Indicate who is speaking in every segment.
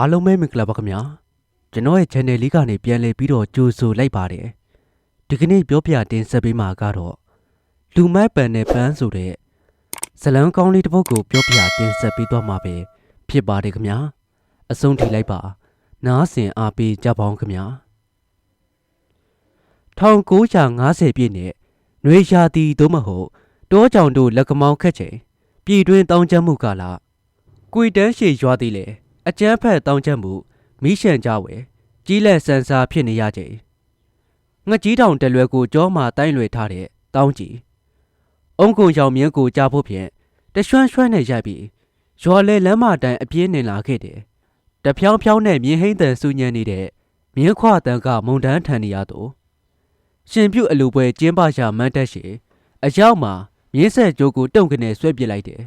Speaker 1: အားလုံးပဲမင်္ဂလာပါခင်ဗျာကျွန်တော်ရဲ့ channel လေးကနေပြန်လည်ပြီးတော့ကြိုဆိုလိုက်ပါတယ်ဒီကနေ့ပြောပြတင်ဆက်ပေးမှာကတော့လူမိုက်ပန်နဲ့ပန်းဆိုတဲ့ဇလန်းကောင်းလေးတစ်ပုဒ်ကိုပြောပြတင်ဆက်ပေးသွားမှာပဲဖြစ်ပါတယ်ခင်ဗျာအဆုံးထိလိုက်ပါ နားဆင်အားပေးကြပါအောင်ခင်ဗျာ1950ပြည့်နှစ်နွေရာသီသို့မဟုတ်တောကြောင်တို့လက်ကမောင်းခက်ချိန်ပြည်တွင်းတောင်းကျမ်းမှုကာလကွေတန်းရှည်ရွာသည်လေ အကျန်းဖက်တောင်းကျမ်းမှုမိရှန်ကြဝဲကြီးလက်ဆန်စာဖြစ်နေရချိန်ငကြီးတောင်တလွယ်ကိုကြောမှာတိုင်းလွယ်ထားတဲ့တောင်းကြီးအုံကုံရောင်မြင်းကိုကြားဖို့ဖြင့်တရွှန်းရွှန်းနဲ့ရိုက်ပြီးရွာလေလမ်းမတိုင်အပြင်းနေလာခဲ့တယ်တဖြောင်းဖြောင်းနဲ့မြင်းဟိမ့်တန်စူညံနေတဲ့မြင်းခွာတန်ကမုံတန်းထန်နေရတော့ရှင်ပြုတ်အလူပွဲကျင်းပရှာမန်းတက်ရှိအရောက်မှာမြင်းဆက်ကြိုးကိုတုံကနေဆွဲပစ်လိုက်တယ်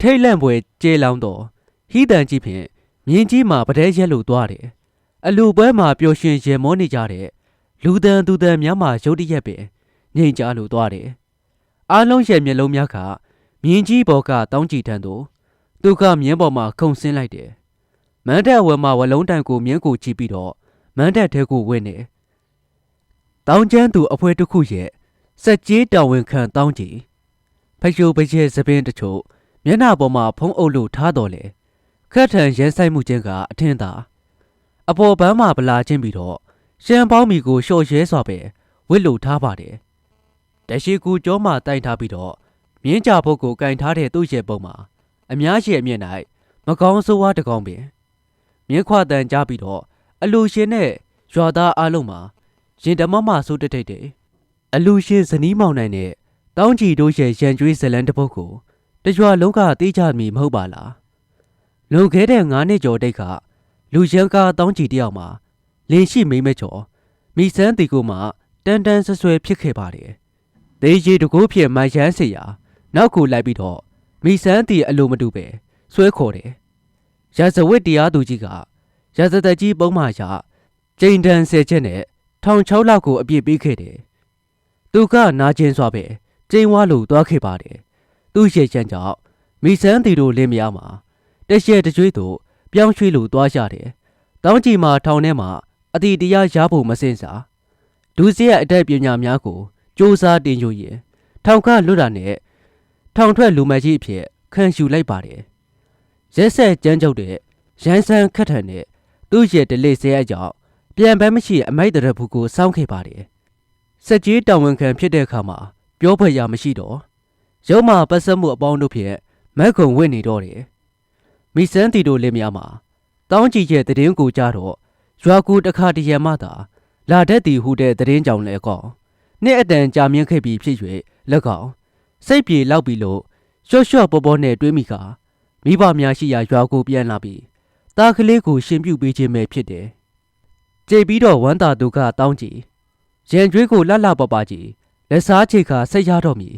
Speaker 1: ထိတ်လန့်ပွဲကျေလောင်းတော့ ဟီးတန်ကြီးဖြင့်မြင်းကြီးမှာပဒဲရက်လို့သွားတယ်အလူပွဲမှာပျော်ရွှင်ရေမောနေကြတဲ့လူတန်သူတန်များမှာရုတ်တရက်ပင်ငြိမ်ကြလို့သွားတယ်အားလုံးရဲ့မျက်လုံးများကမြင်းကြီးဘော်ကတောင်းကြည့်ထန်သူသူကမြင်းပေါ်မှာခုန်ဆင်းလိုက်တယ်မန်းတက်ဝယ်မှာဝလုံးတန်ကိုမြင်းကိုကြည့်ပြီးတော့မန်းတက်ထဲကိုဝင်နေတောင်းကျန်းသူအဖွဲတစ်ခုရဲ့စက်ကြီးတောင်ဝင်ခံတောင်းကြည့်ဖယိုပရဲ့သပင်းတချို့မျက်နှာပေါ်မှာဖုံးအုပ်လို့ထားတော်လေ ခက်ထန်ရဲဆိုင်မှုချင်းကအထင်သာအပေါ်ပန်းမှာဗလာချင်းပြီးတော့ရှမ်းပေါင်းမီကိုလျှော့ရဲစွာပဲဝစ်လို့ထားပါတယ်တရှိကူကျောမှာတိုင်ထားပြီးတော့မြင်းကြဘုတ်ကိုကင်ထားတဲ့သူ့ရဲ့ပုံမှာအများရှိအမြင့်၌မကောင်းဆိုးဝါးတကောင်ပင်မြင်းခွာတန်ကြပြီးတော့အလူရှင်နဲ့ရွာသားအလုံးမှာရင်တမမဆိုးတက်တဲ့အလူရှင်ဇနီးမောင်နိုင်နဲ့တောင်းကြည်တို့ရဲ့ရန်ကျွေးဇလန်တစ်ပုတ်ကိုတကြွလုံးကတေးကြမီမဟုတ်ပါလား လွန်ခဲ့တဲ့9နှစ်ကျော်တိတ်ကလူရန်ကာတောင်းကြည်တယောက်မှာလင်းရှိမိမကျော်မိစန်းတီကိုမှတန်တန်ဆွဆွဲဖြစ်ခဲ့ပါတယ်ဒေးကြီးတကူဖြစ်မိုင်ရန်စီယာနောက်ကိုလိုက်ပြီးတော့မိစန်းတီအလိုမတူပဲဆွဲခေါ်တယ်ရာဇဝတ်တရားသူကြီးကရာဇသက်ကြီးပုံမှန်ရာကျိန်တန်ဆယ်ချက်နဲ့ထောင်6လောက်ကိုအပြစ်ပေးခဲ့တယ်သူကနာကျင်စွာပဲကျင်းဝါလို့သွားခဲ့ပါတယ်သူ့ရဲ့ချမ်းကြောင့်မိစန်းတီတို့လင်းမရမှာ တရှက်တကြွေးတို့ပြောင်းရွှေ့လို့သွားရတယ်တောင်းကြည်မှာထောင်ထဲမှာအတိတရားရဖို့မစင်စားဒုစရိုက်အတက်ပညာများကိုစ조사တင်ယူရင်ထောင်ကလွတ်တာနဲ့ထောင်ထွက်လူမကြီးအဖြစ်ခံယူလိုက်ပါတယ်ရက်ဆက်ကြမ်းကြုတ်တဲ့ရန်ဆန်ခတ်ထန်တဲ့သူ့ရဲ့ဒလိစဲအကြောင်းပြန်ပန်းမရှိအမိုက်တရဘူးကိုစောင်းခဲ့ပါတယ်စက်ကြီးတောင်ဝန်ခံဖြစ်တဲ့အခါမှာပြောဖွယ်ရမရှိတော့ရုံးမှာပတ်သက်မှုအပေါင်းတို့ဖြင့်မက်ခုံဝင့်နေတော့တယ် မိစန်းတီတို့လင်းများမှာတောင်းကြည့်ရဲ့တည်င်းကိုကြတော့ရွာကူတစ်ခါတရံမှသာလာတတ်သည်ဟုတဲ့တည်င်းကြောင့်လည်းကောနှစ်အတန်ကြာမြင့်ခဲ့ပြီးဖြစ်၍၎င်းစိတ်ပြေလောက်ပြီးလို့ရှော့ရှော့ပေါ်ပေါ်နဲ့တွေးမိခါမိဘများရှိရာရွာကိုပြန်လာပြီးတာကလေးကိုရှင်ပြုတ်ပေးခြင်းပဲဖြစ်တယ်ကြိတ်ပြီးတော့ဝမ်းသာသူကတောင်းကြည့်ရန်ကျွေးကိုလှလှပပကြည့်လက်စားချိတ်ခါဆက်ရတော့မည်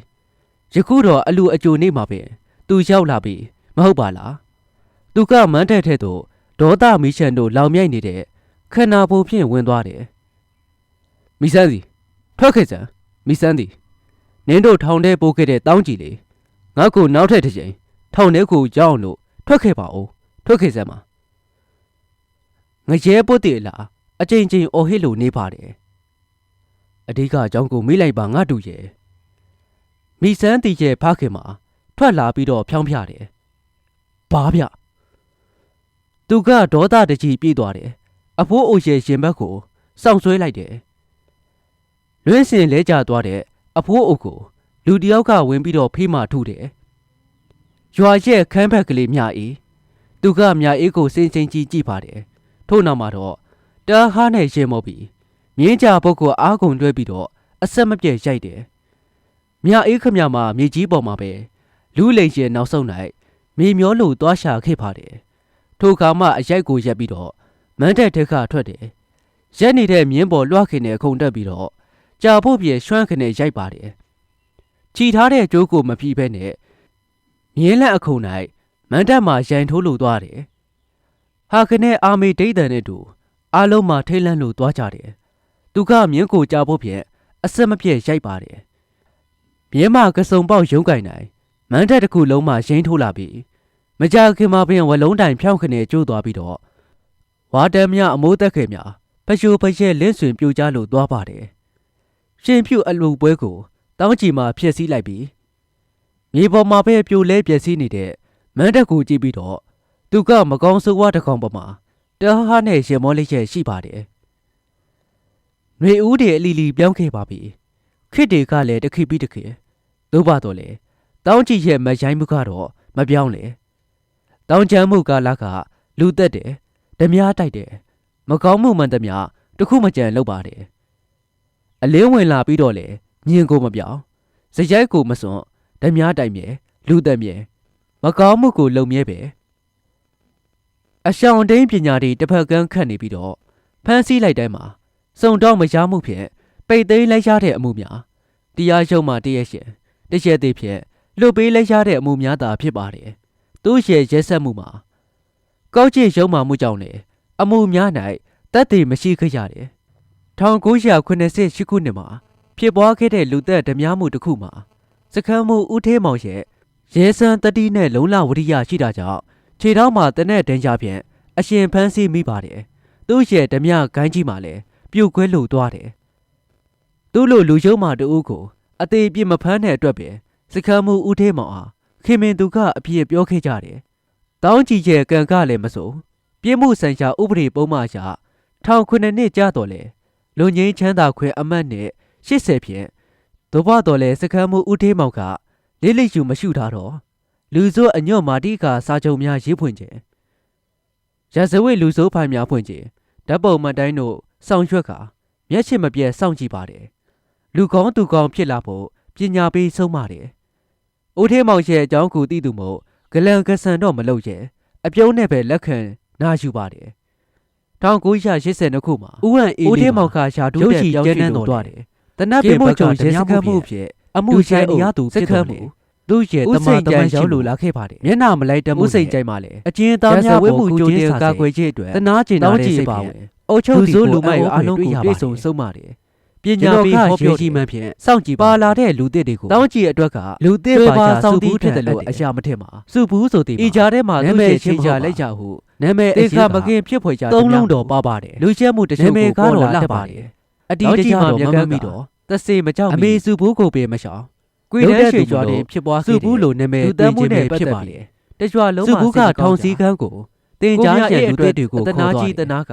Speaker 1: ယခုတော့အလူအကျိုနေမှာပဲသူရောက်လာပြီမဟုတ်ပါလား သူကမန်းတက်တဲ့သို့ဒေါသမီးချန်တို့လောင်မြိုက်နေတဲ့ခန္ဓာပုံဖြင့်ဝင်သွားတယ်မိစန်းစီထွက်ခဲ့စမ်းမိစန်းစီနင်းတို့ထောင်ထဲပိုးခဲ့တဲ့တောင်းကြည့်လေငါ့ကိုနောက်ထပ်တစ်ချိန်ထောင်ထဲကိုရောက်အောင်လို့ထွက်ခဲ့ပါဦးထွက်ခဲ့စမ်းပါငရဲပုတ်တီအလားအချိန်ချင်းအော်ဟစ်လို့နေပါတယ်အဓိကအကြောင်းကိုမေးလိုက်ပါငါတူရဲ့မိစန်းတီရဲ့ဖခင်မှာထွက်လာပြီးတော့ဖြောင်းပြတယ်ဘာဗျ သူကဒေါသတကြီးပြေးသွားတယ်အဖိုးအိုရဲ့ရင်ဘက်ကိုစောင့်ဆွဲလိုက်တယ်လွင်းစင်လဲကျသွားတဲ့အဖိုးအိုကိုလူတယောက်ကဝင်ပြီးတော့ဖေးမှထုတယ်ရွာရဲ့ခန်းဘက်ကလေးမြအေးသူကမြအေးကိုစင်စင်ကြီးကြည့်ပါတယ်ထို့နောက်မှာတော့တားဟားနဲ့ရေမောပြီးမြင်းကြပုတ်ကိုအားကုန်တွဲပြီးတော့အဆက်မပြတ်ရိုက်တယ်မြအေးခမမှာမြေကြီးပေါ်မှာပဲလူလိန်ရှင်နောက်ဆုံး၌မြေမျောလို့သွားရှာခဲ့ပါတယ် ထိုခါမှအရိုက်ကိုရက်ပြီးတော့မန်းတက်ထက်ကထွက်တယ်ရက်နေတဲ့မြင်းပေါ်လွှခင်နဲ့ခုန်တက်ပြီးတော့ကြာဖို့ပြေရွှမ်းခနဲ့ရိုက်ပါတယ်ခြိထားတဲ့ကြိုးကိုမပြိဘဲနဲ့မြင်းလက်အခုံ၌မန်းတက်မှာရန်ထိုးလို့သွားတယ်ဟာခနဲ့အာမေဒိတ်တန်နဲ့တူအားလုံးမှာထိတ်လန့်လို့သွားကြတယ်သူကမြင်းကိုကြာဖို့ဖြင့်အဆက်မပြတ်ရိုက်ပါတယ်မြင်းမကစုံပေါက်ရုံးကင်နိုင်မန်းတက်တစ်ခုလုံးမှရင်းထိုးလာပြီး မကြခင်မှာပင်ဝလုံးတိုင်ဖြောင်းခနဲ့ကျိုးသွားပြီးတော့ဝါတံမြအမိုးသက်ခဲများဖရှူဖရှဲလင်းဆွင်ပြိုကျလို့သွားပါတယ်ရှင်ဖြူအလူပွဲကိုတောင်းချီမှာဖျက်ဆီးလိုက်ပြီးမြေပေါ်မှာပဲပြိုလဲပျက်စီးနေတဲ့မန်းတက်ကိုကြည့်ပြီးတော့သူကမကောင်းဆိုးဝါးတစ်ကောင်ပေါ်မှာတဟဟနဲ့ရှင်မောလေးချက်ရှိပါတယ်။နှွေဦးတွေအလီလီပြောင်းခဲ့ပါပြီ။ခစ်တွေကလည်းတစ်ခိပြီးတစ်ခိသို့ပါတော့လေတောင်းကြည့်ရဲ့မရိုင်းမှုကတော့မပြောင်းလေ။ တောင်းချမ်းမှုကလာကလူသက်တယ်ဓမြတိုက်တယ်မကောင်းမှုမှန်သမျှတစ်ခုမကြံလုပ်ပါတယ်။အလင်းဝင်လာပြီးတော့လေညင်ကိုမပြောင်းစရိုက်ကိုမစွန့်ဓမြတိုက်မြဲလူသက်မြဲမကောင်းမှုကိုလုံမြဲပဲအရှောင်တိန်ပညာတွေတစ်ဖက်ကန်းခတ်နေပြီးတော့ဖမ်းဆီးလိုက်တိုင်းမှာစုံတော့မရမှုဖြင့်ပိတ်သိမ်းလိုက်ရတဲ့အမှုများတရားရုံးမှတရက်ရှင်တရက်သေးဖြင့်လွတ်ပေးလိုက်ရတဲ့အမှုများသာဖြစ်ပါတယ် သူ့ရဲ့ရက်ဆက်မှုမှာကောက်ကျစ်ရုံးမှမှုကြောင့်လေအမှုများ၌တက်တည်မရှိခဲ့ရတယ်1988ခုနှစ်မှာဖြစ်ပွားခဲ့တဲ့လူသက်ဓမြမှုတစ်ခုမှာစခန်းမှုဦးသေးမောင်ရဲ့ရဲစံတတိနဲ့လုံလဝရိယရှိတာကြောင့်ခြေထောက်မှာတနက်ဒဏ်ကြဖြင့်အရှင်ဖမ်းဆီးမိပါတယ်သူ့ရဲ့ဓမြဂိုင်းကြီးမှာလည်းပြုတ်ခွဲလို့သွားတယ်သူ့လိုလူရုံးမှတူကိုအသေးပြစ်မဖမ်းတဲ့အတွက်ပဲစခန်းမှုဦးသေးမောင်အား ခင်မင်သူကအပြစ်ပြောခဲ့ကြတယ်တောင်းကြည့်ရဲ့ကံကလည်းမစိုးပြစ်မှုဆိုင်ရာဥပဒေပုံမှန်ရာထောင်ခုနှစ်နှစ်ကြာတော့လေလူငင်းချမ်းသာခွဲအမတ်နဲ့80ဖြင့်သို့ဘတော်လဲစခန်းမှုဦးသေးမောင်ကလေးလိယူမရှုထားတော့လူစိုးအညော့မာတိကာစာချုပ်များရေးဖွင့်ခြင်းရဇဝိလူစိုးဖိုင်များဖွင့်ခြင်းဓာတ်ပုံမှတ်တိုင်းတို့စောင့်ရွက်ကမျက်ခြေမပြတ်စောင့်ကြည့်ပါတယ်လူကောင်းသူကောင်းဖြစ်လာဖို့ပညာပေးဆုံးပါတယ် ဦးသေးမောင်ရဲ့အကြောင်းကိုသိသူမို့ဂလန်ကဆန်တော့မလုပ်ရဲ့အပြုံးနဲ့ပဲလက်ခံနာယူပါတယ်1982ခုမှာဦးဟန်အေးဦးသေးမောင်ကရှာတူးတဲ့ပြောင်းရွှေ့သွားတယ်တနတ်ပင်ဘက်ကရဲစခန်းမှုဖြစ်အမှုဆိုင်အရာသူစခန်းမှုသူ့ရဲ့တမန်တမန်ရောက်လို့လာခဲ့ပါတယ်မျက်နှာမလိုက်တမှုစိတ်ကြိုက်မှလည်းအကျဉ်းသားများဝဲမှုကြိုးတင်ကာကွယ်ခြင်းအတွက်တနာကျင်တာစိတ်ပါဝင်အုတ်ချုပ်ဒီလူမိုက်အားလုံးကိုတွေ့ဆုံဆုံးပါတယ် ပညာပေးဟောပြောရှိမှဖြင့်စောင့်ကြည့်ပါလာတဲ့လူသစ်တွေကိုတောင်းကြည့်အတွက်ကလူသစ်ပါစောင့်တည်ဖြစ်တယ်လို့အရှာမထင်ပါစုဘူးဆိုတည်ပါဤကြားထဲမှာသူ့ရဲ့ချင်းချလိုက်ကြဟုနာမည်အေခမကင်ဖြစ်ဖွယ်ကြသုံးလုံးတော်ပါပါတယ်လူချက်မှုတချို့ကိုပေါ်လာတတ်ပါတယ်အတီးတကြတော့မကမ်းမိတော့တစေမကြောက်အမေစုဘူးကိုပေမရှောင်ကွေတဲ့ရွှေကြွားတင်ဖြစ်ပွားခဲ့တယ်စုဘူးလိုနာမည်တည်ခြင်းနဲ့ဖြစ်ပါလေတကြွလုံးမှာစုဘူးကထောင်စည်းကန်းကိုတင်ကြားကျန်လူသစ်တွေကိုတနာကြီးတနာက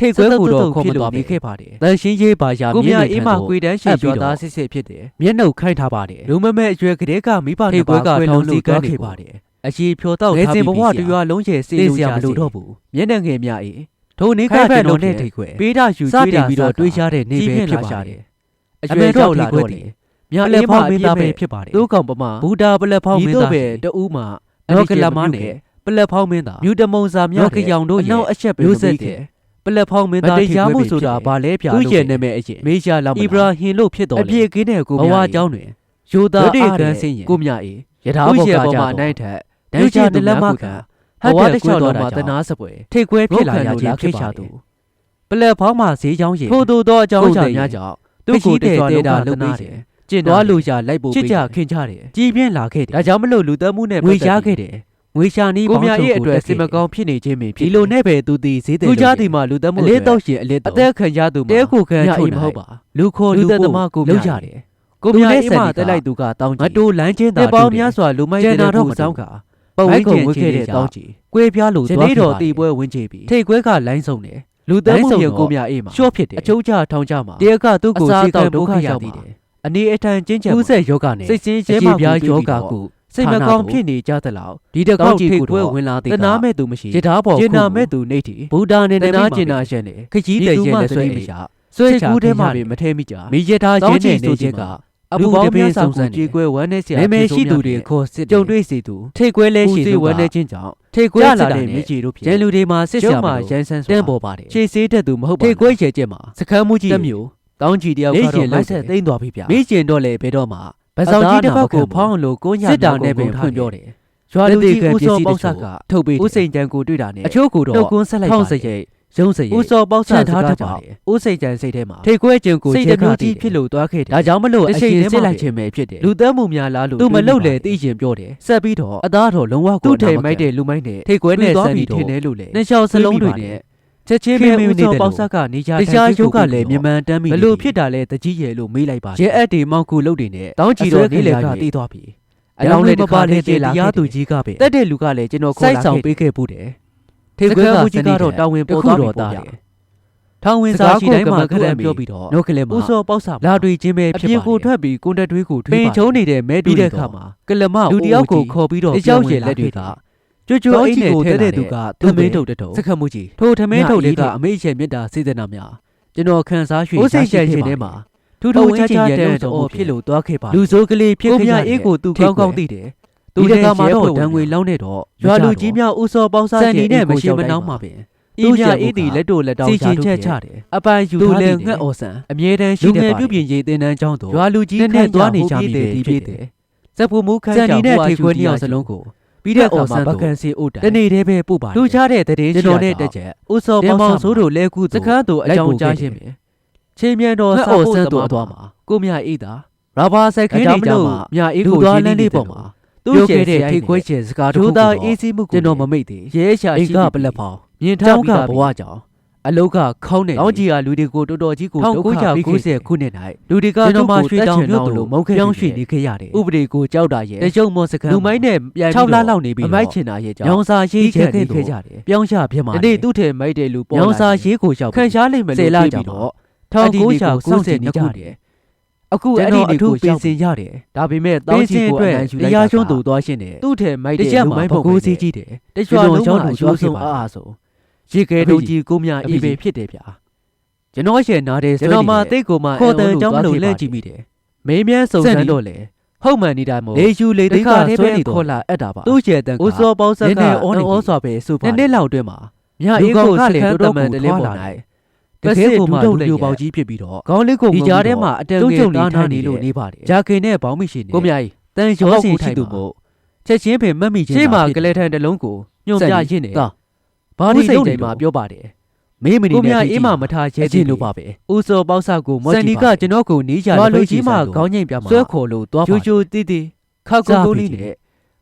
Speaker 1: ထိတ်ခွဲကိုတော့ခေါ်မသွားမိခဲ့ပါတယ်။တန်ရှင်းရေးပါရမြင်းအေးမကွေတန်းရှည်ရွာသားစစ်စစ်ဖြစ်တယ်။မျက်နှုတ်ခိုက်ထားပါတယ်။လူမမဲ့အရွယ်ကလေးကမိဘနှစ်ပါးခွဲလုံးစီကန်းခဲ့ပါတယ်။အရှိဖြောတော့ထားပြီးဘဝတရွာလုံးကျဲစေလို့ရမလို့တော့ဘူး။မျက်နှာငယ်များအေးထိုနေကကျွန်တော်နဲ့ထိတ်ခွဲပေးတာယူကျွေးတယ်ပြီးတော့တွေးရှားတဲ့နေပဲဖြစ်ပါတယ်။အရွယ်တော့လာတော့တယ်။မြလေးဖောက်မင်းသားပဲဖြစ်ပါတယ်။သူ့ကောင်ပမာဘူတာပလက်ဖောက်မင်းသားပဲတူးမှတော့ကလမနဲ့ပလက်ဖောက်မင်းသားမြူတမုံစာများကြောင်တို့ရဲ့အချက်ပဲမျိုးဆက်တယ် ပလက်ဖောင်းမင်းသားထိခွဲပြီးဆိုတာဘာလဲပြလို့သူရဲ့နာမည်အရင်မေရှားလောက်အီဘရာဟင်လို့ဖြစ်တော်အပြည့်ကင်းတဲ့ကိုမြဘဝကျောင်းတွင်ယောသားအားတန်းစင်းရင်ကိုမြအေးယထာဘောကကြောင့်အနိုင်ထက်ဒန်ချာတလက်မကဟတ်တဲ့ကွယ်တော်မှာတနာစပွဲထိခွဲဖြစ်လာရခြင်းဖြစ်ပါသူပလက်ဖောင်းမှာဈေးကြောင်းရင်ထို့တိုသောအကြောင်းကြောင့်ညကြောင့်သူကိုတဲတဲတာလုပ်ပြီးတယ်ကျင်သွားလို့ရလိုက်ပို့ပေးချစ်ကြခင်ကြတယ်ကြည်ပြင်းလာခဲ့တယ်ဒါကြောင့်မလို့လူသက်မှုနဲ့ငွေရခဲ့တယ် ငွေရှာနီးပေါင်းစုကိုအတွက်စင်မကောင်းဖြစ်နေခြင်းပင်ဖြစ်ဒီလိုနဲ့ပဲသူသည်ဈေးတယ်သူကြားသည်မှာလူသက်မှုအလေးတော့ရှင်အလေးတော့အသက်ခံရသူမှာတဲခုခံချို့မဟုတ်ပါလူခေါ်လူသက်သမားကိုလောက်ရတယ်ကိုမြအေးမှတက်လိုက်သူကတောင်းကြည့်မတိုးလမ်းချင်းသာပေါင်းများစွာလူမိုက်တဲ့သူဆောင်ကပဝင်းကျင်ဝစ်ခဲ့တဲ့တောင်းကြည့်ကွေးပြားလို့သွားတော့တီပွဲဝင်းချပြီထိတ်ခွဲကလိုင်းဆုံးတယ်လူသက်မှုရကိုမြအေးမှာရှော့ဖြစ်တယ်အချိုးချထောင်ကြမှာတဲကသူ့ကိုစီကဒုက္ခရောက်သည်တယ်အနေအထန်ကျဉ်းချံကူးဆက်ယောဂနဲ့စိတ်စင်းရဲမှပြားယောဂကို စိတ်မကောင်းဖြစ်နေကြသလောက်ဒီတကောက်ကြီးကိုဝင်လာတဲ့တနာမဲ့သူမရှိရထားပေါ်ကျင်နာမဲ့သူနေတီဗုဒ္ဓနဲ့တနာကျင်နာရှက်နေခကြီးတဲ့ရဲ့နဲ့ဆွဲမရဆွဲချကူးထဲမှာပဲမထဲမိကြမိရထားချင်းနေနေချင်းကအပူတပင်းဆောင်စံကြေကွဲဝမ်းနေစရာမေရှိသူတွေခေါ်စစ်ကြုံတွေ့စီသူထိတ်ကွဲလဲရှိသူဝမ်းနေချင်းကြောင့်ထိတ်ကွဲလာတဲ့မြကြီးတို့ဖြစ်ကျန်လူတွေမှာစစ်ဆရာမှာရန်ဆန်းတန်းပေါ်ပါတယ်ခြေဆေးတဲ့သူမဟုတ်ပါဘူးထိတ်ကွဲရဲကျက်မှာစခန်းမှုကြီးတစ်မျိုးတောင်းကြည့်တယောက်ကတော့လက်ဆက်သိမ်းသွားပြီဗျမိကျင်တော့လေဘယ်တော့မှ ဗဆောင်ကြီးတစ်ဖက်ကိုဖောင်းလို့ကိုညစစ်တောင်နဲ့ပင်ဖွင့်ပြောတယ်ရွာလူကြီးဦးစောပေါက်ဆက်ကထုတ်ပေးဦးစိန်ကြံကိုတွေ့တာနဲ့အချို့ကိုတော့နှုတ်ကွန်းဆက်လိုက်ပါဖောင်းစရိတ်ရုံးစရိတ်ဦးစောပေါက်ဆက်ထားတတ်ပါတယ်ဦးစိန်ကြံစိတ်ထဲမှာထိတ်ခွဲကျုံကိုစိတ်တမျိုးကြီးဖြစ်လို့သွားခဲ့တယ်ဒါကြောင့်မလို့အချိန်စစ်လိုက်ခြင်းပဲဖြစ်တယ်လူသက်မှုများလားလို့သူမလုတ်လေသိရင်ပြောတယ်ဆက်ပြီးတော့အသားတော်လုံးဝကိုသူ့ထဲမိုက်တဲ့လူမိုက်နဲ့ထိတ်ခွဲနဲ့ဆက်ပြီးထင်တယ်လို့လေနှချောင်းစလုံးတွေနဲ့တ ချက်ချင်းပဲဦးစောပေါက်ဆက်ကနေကြတရားရုပ်ကလည်းမြန်မာတမ်းမိဘလို့ဖြစ်တာလဲတကြီးရဲလို့မေးလိုက်ပါရဲအက်တွေမောက်ကူလုတ်တွေနဲ့တောင်းကြည့်တော့နေလေကတီးသွားပြီအလောင်းလေးတစ်ခါလေးတရားသူကြီးကပဲတက်တဲ့လူကလည်းကျွန်တော်ခေါ်လာခဲ့ပေးခဲ့ဖို့တယ်ထေခွဲကကြီးကတော့တာဝန်ပေါ်သွားပြီပေါ့ဗျာထောင်ဝင်စာရှိတိုင်းမှာခက်ပြောပြီးတော့နှုတ်ကလေးမှာဦးစောပေါက်ဆက်လာတွေ့ချင်းပဲဖြစ်ပါတယ်အပြင်ကိုထွက်ပြီးကွန်တက်တွေးကိုထွေးပါပင်ချုံနေတဲ့မဲတူတဲ့ခါမှာကလမလူတယောက်ကိုခေါ်ပြီးတော့ကြောက်ရလက်တွေက ကျွတ်ကျွတ်အိတ်နဲ့ထဲတဲ့သူကသမင်းထုတ်တဲ့ထုံစခတ်မှုကြီးထိုထမင်းထုတ်လေးကအမေရဲ့မေတ္တာစေတနာများကျွန်တော်ခံစားရွှေစိတ်ရှိရှင်ထဲမှာထူထူချာချာတဲ့တော်ဖြစ်လို့သွားခဲ့ပါလူစိုးကလေးဖြစ်ခဲ့ရအေးကိုသူကောင်းကောင်းသိတယ်သူတကမှာတော့ဒံငွေလောင်းနေတော့ရွာလူကြီးများဥစောပေါင်းစားခြင်းနဲ့မရှိမနှောင်းမှာပင်သူမြအေးတီလက်တို့လက်တောင်းချချက်ချတယ်အပိုင်ယူထားတယ်ငှက်အော်ဆန်အမြဲတမ်းရှိတဲ့လူငယ်ပြုပြင်ရေးတင်တန်းကျောင်းတို့ရွာလူကြီးနဲ့သွားနေကြပြီဖြစ်တယ်ဇက်ဖူမူခန်းကြောင့်နဲ့ထေခွေးနှစ်ယောက်စလုံးကို ပြီးတဲ့အခါမှာဗကန်စီအိုတန်တနေ့တည်းပဲပို့ပါတယ်လူချတဲ့တည်င်းကျွန်တော်နဲ့တက်ချက်ဥစောပေါင်းဆိုးတို့လဲကူစကန်းတို့အကြောင်းကြားရှင်းမယ်ချိန်မြန်တော်ဆောက်ဆန်းတို့အသွားမှာကိုမြအေးတာရာဘာဆိုင်ခင်းနေကြမှာမြအေးကိုသွားလန်းလေးပေါ်မှာသူ့ရဲ့တဲ့ထိခွဲချေစကားတို့သားအေးစီးမှုကိုကျွန်တော်မမိတ်သေးရဲရှာရှိကပလက်ဖောင်းမြင်ထားပြီးဘဝကြောင့် အလုတ်ကခေါင်းနေလောင်းကြီးကလူတွေကိုတော်တော်ကြီးကိုဒုက္ခပြီးခဲ့ခုနှစ်၌လူတွေကကျွန်တော်မှရွှေတောင်မြို့တို့မုန်းခဲ့ပြောင်းရွှေ့နေခဲ့ရတယ်ဥပဒေကိုကြောက်တာရဲ့တကြုံမော်စကန်လူမိုင်းနဲ့ပြန်6လလောက်နေပြီးအမိုက်ချင်တာရဲ့ကြောင့်ညောင်စာရေးခဲ့ခဲ့ကြတယ်ပြောင်းရပြမှာဒီနေ့သူ့ထဲမိုက်တယ်လူပေါ်လာညောင်စာရေးကိုရောက်ခံရှားလိမ့်မယ်လို့ပြောပြီးတော့ထောင်ကိုရှာစောင့်ကြည့်နေကြတယ်အခုအဲ့ဒီတွေကိုပြင်ဆင်ရတယ်ဒါပေမဲ့တောင်းချီကိုအနံယူလိုက်တာတရားရှုံးသူသွားရှင်းတယ်သူ့ထဲမိုက်တဲ့လူမိုင်းပုံကိုစီးကြည့်တယ်တရွာလုံးမှာအရိုးဆုံးအားအားဆို ရေခဲတို့ကြီးကိုမြအေးပဲဖြစ်တယ်ဗျာကျွန်တော်ရှယ်နားတယ်ကျွန်တော်မှတိတ်ကိုမှခေါ်တဲ့ကြောင်းမလို့လက်ကြည့်မိတယ်မင်းမြန်းစုံစမ်းတော့လေဟုတ်မှန်နေတာမို့လေယူလေတိတ်ကဆွဲနေခေါ်လာအပ်တာပါသူ့ရှယ်တန်ကဦးစောပေါင်းဆက်ကအော်အော်စွာပဲဆိုပါနှစ်လောက်အတွင်းမှာမြအေးကိုကလည်းတော်တော်မှန်တလေးပေါ်လာတယ်တကယ်ကိုမှလူပြိုပေါက်ကြီးဖြစ်ပြီးတော့ခေါင်းလေးကိုဒီကြားထဲမှာအတန်ငယ်တားထားနေလို့နေပါတယ်ဂျာခင်နဲ့ဘောင်းမရှိနေကိုမြကြီးတန်ရောစင်ရှိသူမို့ချက်ချင်းပင်မတ်မိချင်းရှေ့မှာကလေးထန်တလုံးကိုညွန်ပြရင့်နေ ဘာဒီလုပ်နေမှာပြောပါတယ်မင်းမနေနဲ့ကိုမြအေးမမထားရဲချင်းလို့ပါပဲဦးစောပေါက်ဆောက်ကိုမော်ချီပါစန်ဒီကကျွန်တော်ကိုနီးကြတယ်လူကြီးမခေါင်းငိမ့်ပြမှာဆွဲခေါ်လို့သွားပါဂျိုဂျိုတီးတီးခောက်ကုန်းကုန်းလေးနဲ့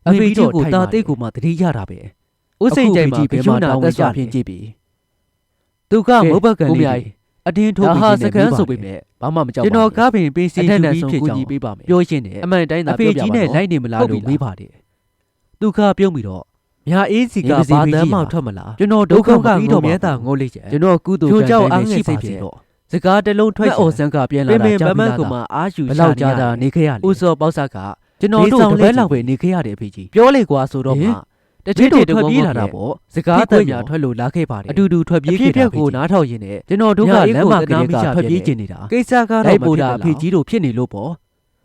Speaker 1: အမေကြီးကိုတာတိတ်ကိုမှတတိရတာပဲဦးစိန်ကြိုင်မှာဘယ်မှာတောင်းကြဖြင်းကြည့်ပြီသူကမုတ်ဘကန်လေးအတင်းထုတ်ပြီးစကန်ဆိုပေမဲ့ဘာမှမကြောက်ပါဘူးကျွန်တော်ကားပင်ပေးစီယူပြီးဖြစ်ကြောင်းပေးပါမယ်ပြောရှင်းတယ်အမှန်တိုင်းသာပြောပြပါအဖေကြီးနဲ့လိုက်နေမလားလို့မေးပါတယ်သူကပြုံးပြီးတော့ မြာအေးစီကဘာတမ်းမှထွက်မလားကျွန်တော်ဒုက္ခကပြီးတော့မြဲတာငိုလိမ့်ချက်ကျွန်တော်ကုသိုလ်ကံနဲ့ရှိပါစေတော့စကားတလုံးထွက်အော်ဆန်းကပြန်လာတာကြောင့်မကမှအာယူရှာကြတာနေခဲ့ရလေဦးစောပေါက်ဆက်ကကျွန်တော်တို့တပည့်လောက်ပဲနေခဲ့ရတယ်အဖေကြီးပြောလေကွာဆိုတော့မှတတိတို့ထွက်ပြေးလာတာပေါ့စကားတမ်းများထွက်လို့လာခဲ့ပါတယ်အတူတူထွက်ပြေးခဲ့တာကိုနားထောင်ရင်းနဲ့ကျွန်တော်တို့ကလမ်းမှာကနေကထွက်ပြေးကျင်နေတာကိစ္စကတော့ပို့တာအဖေကြီးတို့ဖြစ်နေလို့ပေါ့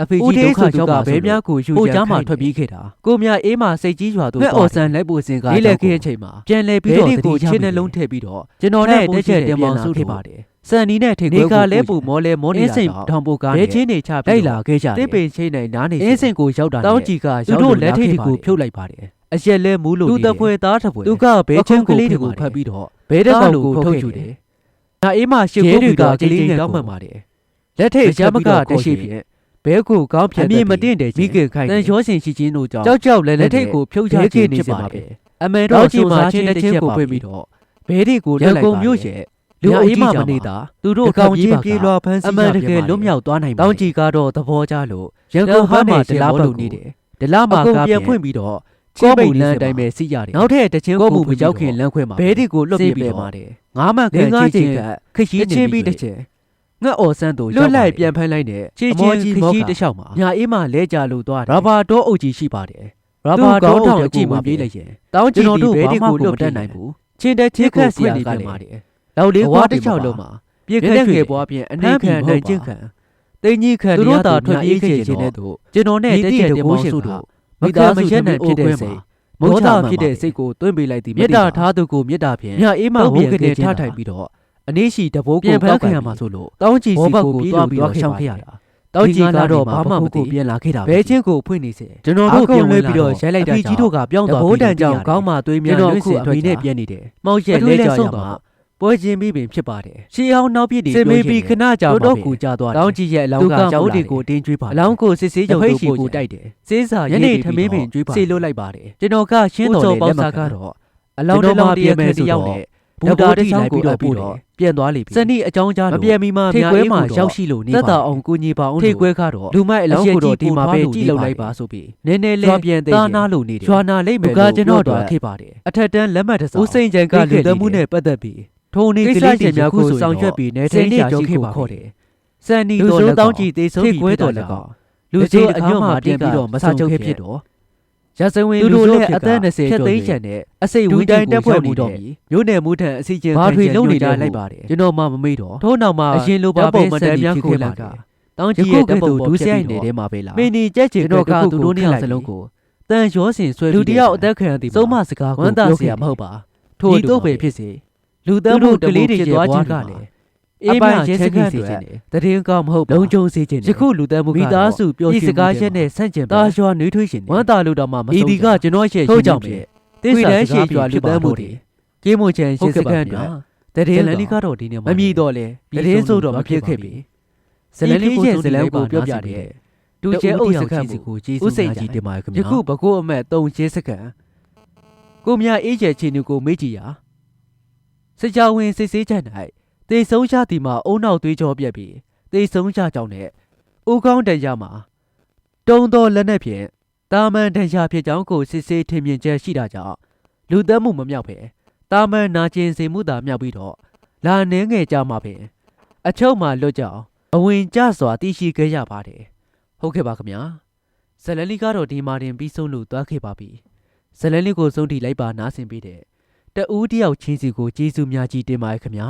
Speaker 1: အဖေကြီးဒုက္ခရောက်ပါဘဲများကိုယူချမ်းမှာထွက်ပြေးခဲ့တာကိုမြအေးမှာစိတ်ကြီးရွာတို့အော်ဆန်လိုက်ဖို့စင်ကလေးလက်ခဲ့တဲ့အချိန်မှာပြန်လဲပြီးတော့တတိချင်းနှလုံးထည့်ပြီးတော့ကျွန်တော်နဲ့တက်ချက်တင်မောင်စုခဲ့ပါတယ်စန်နီနဲ့ထိတ်ခွဲကိုလဲပူမောလဲမောနေတာကြောင့်ထောင်ပိုကားနဲ့ချင်းနေချပြီးလိုက်လာခဲ့ကြတယ်တစ်ပင်ချင်းနိုင်နားနေအင်းစင်ကိုရောက်တာတောင်းကြီးကရောက်တို့လက်ထိတ်ကိုဖြုတ်လိုက်ပါတယ်အရက်လဲမူးလို့သူတပွဲသားတပွဲသူကဘဲချင်းကလေးတွေကိုဖတ်ပြီးတော့ဘဲတက်ကောင်ကိုထုတ်ယူတယ်။ဒါအေးမှရှစ်ကိုကကလေးငယ်ကောင်းမှန်ပါတယ်။လက်ထိတ်ရမကတရှိဖြင့် ဘဲကိုကောင်းဖြတ်အမြင်မတင်တဲ့မိခင်ခိုင်တန်ရောစင်ရှိချင်းတို့ကြောင့်ကြောက်ကြောက်လဲလက်ထိတ်ကိုဖြုတ်ချခြင်းဖြစ်ပါပဲ။အမေတော်ကြီးမှာချင်းတစ်ချင်းကိုဖွင့်ပြီးတော့ဘဲတွေကိုလက်လိုက်ပါမျိုးရဲ့လူအိမ်မမနေတာသူတို့ကောင်းကြီးပြေးလွှာဖမ်းဆီးအမှန်တကယ်လွတ်မြောက်သွားနိုင်ပါတောင်းကြီးကတော့သဘောကျလို့ရန်ကုန်ဘက်မှာဒလားပုတ်နေတယ်ဒလားမှာကပြန်ဖွင့်ပြီးတော့ကောမှုလမ်းအတိုင်းပဲစီးရတယ်နောက်ထပ်တချင်းကိုမှုမကြောက်ခင်လမ်းခွဲမှာဘဲဒီကိုလွတ်ပြပြပါတယ်ငါးမှန်ကန်ကြီးချင်းခရှိနေချင်းပြီးတစ်ချက် ငှက်အော်ဆန်းတို့လွတ်လိုက်ပြန်ဖမ်းလိုက်တဲ့ချီချင်းခရှိတစ်လျှောက်မှာညာအေးမှလဲကြလို့သွားတယ်ရာဘာတော့အုပ်ကြီးရှိပါတယ်ရာဘာတော့ထောင်ကြည့်မှပြေးလိုက်ရင်တောင်းကြည့်ပြီးဘဲဒီကိုလွတ်တတ်နိုင်ဘူးချင်းတဲ့ချင်းခက်စီရကလည်းလောက်လေးဘွားတစ်ချောက်လုံးမှာပြေခက်ခဲ့ဘွားပြင်အနေခံနိုင်ချင်းခံတင်းကြီးခံသူတို့သာထွက်ပြေးခဲ့ခြင်းတဲ့တို့ကျွန်တော်နဲ့တက်တဲ့မိုးရှိတို့မိသားစုရက်နှံဖြစ်တဲ့စိတ်မောတာဖြစ်တဲ့စိတ်ကိုတွင်းပေးလိုက်သည်မေတ္တာထားသူကိုမေတ္တာဖြင့်ညအေးမဟိုကနေထားထိုင်ပြီးတော့ အနည်းရှိတဘိုးကိုကောက်ခံရမှာဆိုလို့တောင်းကြည့်စီကိုပြီးတော့ပြီးတော့ရှောင်ခဲ့ရတာတောင်းကြည့်ကတော့ဘာမှမသိပြန်လာခဲ့တာဘဲချင်းကိုဖွင့်နေစေကျွန်တော်တို့ပြန်ဝင်ပြီးတော့ရိုက်လိုက်တာကြီးတို့ကပြောင်းသွားပြီးတန်ကြောင်ကောင်းမှသွေးများလွှင့်စေအမိနဲ့ပြက်နေတယ်မောက်ရက်လဲကြောင်ရမှာပွဲချင်းပြီးပင်ဖြစ်ပါတယ်ရှေးအောင်နောက်ပြည့်တွေစမေးပြီးခဏကြာတော့ကိုကြာသွားတယ်တောင်းကြည့်ရဲ့အလောင်းကကြောက်တွေကိုတင်းကျွေးပါအလောင်းကိုစစ်ဆေးကြုံတို့ကိုတိုက်တယ်စေးစာညနေထမင်းပင်ကျွေးပါစေလို့လိုက်ပါတယ်ကျွန်တော်ကရှင်းတော်လေလက်မကတော့အလောင်းတော်မှာပြန်မယ်ဆိုတော့ ဘူတာတိလိုက်ပြီးတော့ပြီးတော့ပြန်သွားလိမ့်ပြီစနီအကြောင်းကြား
Speaker 2: မ
Speaker 1: လို့
Speaker 2: ပြန်မီမှ
Speaker 1: ထိတ်
Speaker 2: များ
Speaker 1: ခွဲ
Speaker 2: အေး
Speaker 1: မှာ
Speaker 2: မှာ
Speaker 1: ရော
Speaker 2: ရောက်က်
Speaker 1: ရှိ
Speaker 2: ရှိ
Speaker 1: လို့
Speaker 2: လို့
Speaker 1: နေ
Speaker 2: နေ
Speaker 1: ပါ
Speaker 2: ပါ
Speaker 1: အောင်ကူညီပါအောင်
Speaker 2: ထိ
Speaker 1: ထိ
Speaker 2: တ်
Speaker 1: တ်
Speaker 2: ခွဲ
Speaker 1: ခွဲ
Speaker 2: ကတော့
Speaker 1: လူမိုက်အလောင်းကိုတော့ဒီမှာပဲကြည့်လို့လိုက်ပါ
Speaker 2: ဆို
Speaker 1: ဆို
Speaker 2: ပြီး
Speaker 1: ပြီးနည်းနည်းလေး
Speaker 2: ရွာပြန်သိ
Speaker 1: တာနာလို့နေတယ်
Speaker 2: ရွာနာလိမ့်မယ်
Speaker 1: ကကျွန်တော်တို့
Speaker 2: လို့
Speaker 1: ခေပါတယ်
Speaker 2: အထက်တန်းလက်မှတ်တစ်စောင်
Speaker 1: ဦးစိန်ချန်ကလူသက်မှုနဲ့ပတ်သက်ပြီးထိုနေကိစ္စရှင်များကိုဆောင်ရွက်ပြီးနေထိုင်ရှာရှိကိုခေါ်တယ်စန်နီ
Speaker 2: လူ
Speaker 1: တော်
Speaker 2: ဆိုး
Speaker 1: လက်
Speaker 2: တော
Speaker 1: တော
Speaker 2: င်း
Speaker 1: င်း
Speaker 2: ကြ
Speaker 1: ကြ
Speaker 2: ည့်
Speaker 1: ည့်
Speaker 2: သေး
Speaker 1: သေး
Speaker 2: ဆုံး
Speaker 1: ဆုံး
Speaker 2: ပြီး
Speaker 1: ပြီး
Speaker 2: ခွဲ
Speaker 1: ခွဲ
Speaker 2: တော်
Speaker 1: တော်
Speaker 2: လ
Speaker 1: လ
Speaker 2: က်
Speaker 1: က်
Speaker 2: ကော
Speaker 1: ကောလူစိအညွန့်မှာတင်ပြီးတော့မဆောင်ချုပ်ဖြစ်တော့ ရစဝင်
Speaker 2: သူ
Speaker 1: လူ
Speaker 2: တို့
Speaker 1: တို့
Speaker 2: လည်း
Speaker 1: လည်း
Speaker 2: အ
Speaker 1: အ
Speaker 2: သက်
Speaker 1: သက်
Speaker 2: 20
Speaker 1: 20
Speaker 2: ကျော်
Speaker 1: ကျော်
Speaker 2: သိ
Speaker 1: သိ
Speaker 2: န်း
Speaker 1: န်း
Speaker 2: ချ
Speaker 1: ချ
Speaker 2: န်
Speaker 1: န်
Speaker 2: နဲ့
Speaker 1: နဲ့အစိတ်ဝင်းတိုင်းတက်ဖွဲ့မှုတော့ပြီမြို့နယ်မှုထံအစီချင်းမြို့နယ်လိုက်ပါတယ်ကျွန်တော်မှမမေ့တော့ထို့နောက်မှာအရင်လိုပါပုံမတန်များကိုလာကတောင်းကြီးရဲ့တပ်ပုံဒူးဆိုင်နေတဲ့မှာပဲလားမင်းဒီကြက်ချင်တော့ကသူတို့နှစ်ယောက်စလုံးကိုတန်ရောစင်ဆွဲလူတယောက်အသက်ခံရသည်သုံးမစကားကိုဝမ်းသာစရာမဟုတ်ပါထို့တော့ပဲဖြစ်စေလူသက်မှုကလေးတွေဖြစ်သွားခြင်းကလည်း အေးပိုင်းရဲစခန်းတွေတည်င်းကောင်းမဟုတ်လုံခြုံစေခြင်းယခုလူသက်မှုမိသားစုပျော်ရွှင်စကားရက်နဲ့ဆန့်ကျင်တာရွှာနှွေးထွေးရှင်ဝမ်းသာလို့တော့မှမဆုံးဤဒီကကျွန်တော်ရဲ့ထို့ကြောင့်ပဲသစ္စာရှိကြွာလူသက်မှုတွေကျေးမွန်ချန်ရှင်းစခန်းတွေတည်င်းလန်လီကတော့ဒီနေ့မမြည်တော့လေတည်င်းဆိုတော့မဖြစ်ခဲ့ပြီဇလန်လေးရဲ့ဇလန်ကိုပြောပြတဲ့ဒူကျဲအုပ်စခန်းကိုကျေးဇူးများကြီးတင်ပါတယ်ခင်ဗျာယခုဘကိုအမက်3ရှင်းစခန်းကိုမြအေးကျဲချီနူကိုမေ့ကြည့်ရာစစ်ကြောဝင်စစ်ဆေးချက်၌ တေဆုံးရသည်မှာအုံနောက်သွေးကြောပြက်ပြီးတေဆုံးရကြောင်းနဲ့ဦးကောင်းတန်ရမှာတုံတော်လက်နက်ဖြင့်တာမန်တန်ရဖြစ်ကြောင်းကိုစစ်ဆေးထင်မြင်ချက်ရှိတာကြောင့်လူသက်မှုမမြောက်ပဲတာမန်နာကျင်စေမှုသာမြောက်ပြီးတော့လာနှင်းငယ်ကြမှာပင်အချုပ်မှာလွတ်ကြောင်းအဝင်ကျစွာတည်ရှိခဲ့ရပါတယ်ဟုတ်ကဲ့ပါခင်ဗျာဇလန်လီကတော့ဒီမာတင်ပြီးဆုံးလို့သွားခဲ့ပါပြီဇလန်လီကိုဆုံးထိလိုက်ပါနားဆင်ပေးတဲ့တဦးတယောက်ချင်းစီကိုကျေးဇူးများကြီးတင်ပါတယ်ခင်ဗျာ